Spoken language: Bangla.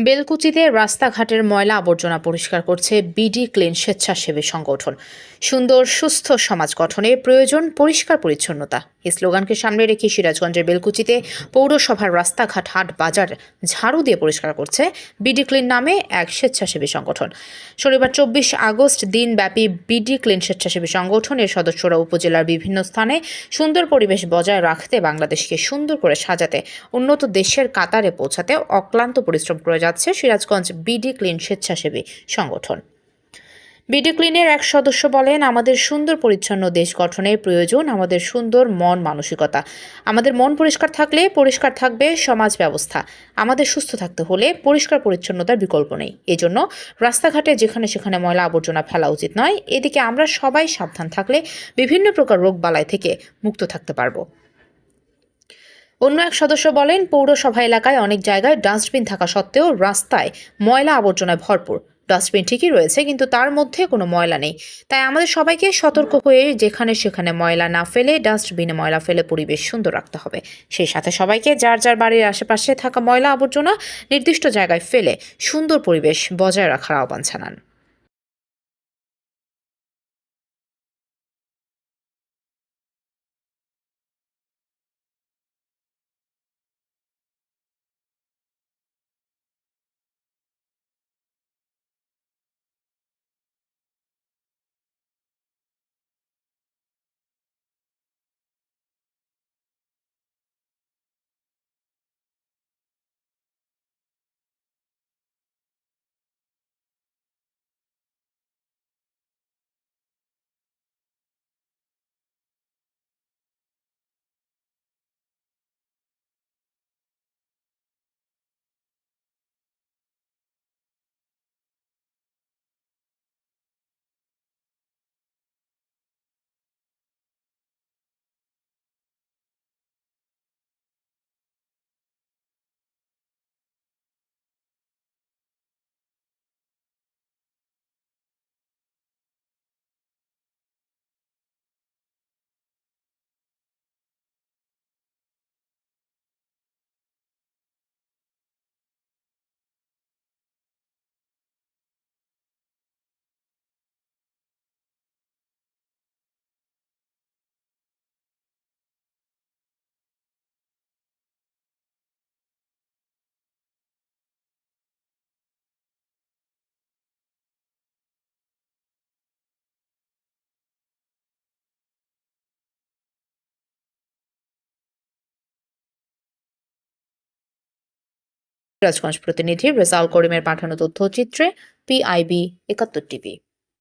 বেলকুচিতে রাস্তাঘাটের ময়লা আবর্জনা পরিষ্কার করছে বিডি ক্লিন স্বেচ্ছাসেবী সংগঠন। সুন্দর, সুস্থ সমাজ গঠনে প্রয়োজন পরিষ্কার পরিচ্ছন্নতা। এই স্লোগানকে সামনে রেখে সিরাজগঞ্জের বেলকুচিতে পৌরসভার রাস্তাঘাট হাট বাজার ঝাড়ু দিয়ে পরিষ্কার করছে বিডি ক্লিন নামে এক স্বেচ্ছাসেবী সংগঠন। শনিবার চব্বিশ আগস্ট দিনব্যাপী বিডি ক্লিন স্বেচ্ছাসেবী সংগঠনের সদস্যরা উপজেলার বিভিন্ন স্থানে সুন্দর পরিবেশ বজায় রাখতে বাংলাদেশকে সুন্দর করে সাজাতে, উন্নত দেশের কাতারে পৌঁছাতে অক্লান্ত পরিশ্রম করে যাচ্ছে সিরাজগঞ্জ বিডি ক্লিন স্বেচ্ছাসেবী সংগঠন। বিডি ক্লিনের এক সদস্য বলেন, আমাদের সুন্দর পরিচ্ছন্ন দেশ গঠনের প্রয়োজন আমাদের সুন্দর মন মানসিকতা। আমাদের মন পরিষ্কার থাকলে পরিষ্কার থাকবে সমাজ ব্যবস্থা। আমাদের সুস্থ থাকতে হলে পরিষ্কার পরিচ্ছন্নতার বিকল্প নেই। এজন্য রাস্তাঘাটে যেখানে সেখানে ময়লা আবর্জনা ফেলা উচিত নয়। এদিকে আমরা সবাই সাবধান থাকলে বিভিন্ন প্রকার রোগ রোগবালাই থেকে মুক্ত থাকতে পারব। অন্য এক সদস্য বলেন, পৌরসভা এলাকায় অনেক জায়গায় ডাস্টবিন থাকা সত্ত্বেও রাস্তায় ময়লা আবর্জনায় ভরপুর। ডাস্টবিন ঠিকই রয়েছে, কিন্তু তার মধ্যে কোনো ময়লা নেই। তাই আমাদের সবাইকে সতর্ক হয়ে যেখানে সেখানে ময়লা না ফেলে ডাস্টবিনে ময়লা ফেলে পরিবেশ সুন্দর রাখতে হবে। সেই সাথে সবাইকে যার যার বাড়ির আশেপাশে থাকা ময়লা আবর্জনা নির্দিষ্ট জায়গায় ফেলে সুন্দর পরিবেশ বজায় রাখার আহ্বান জানান। রাজগঞ্জ প্রতিনিধি রেজাউল করিমের পাঠানো তথ্যচিত্রে পিআইবি একাত্তর টিভি।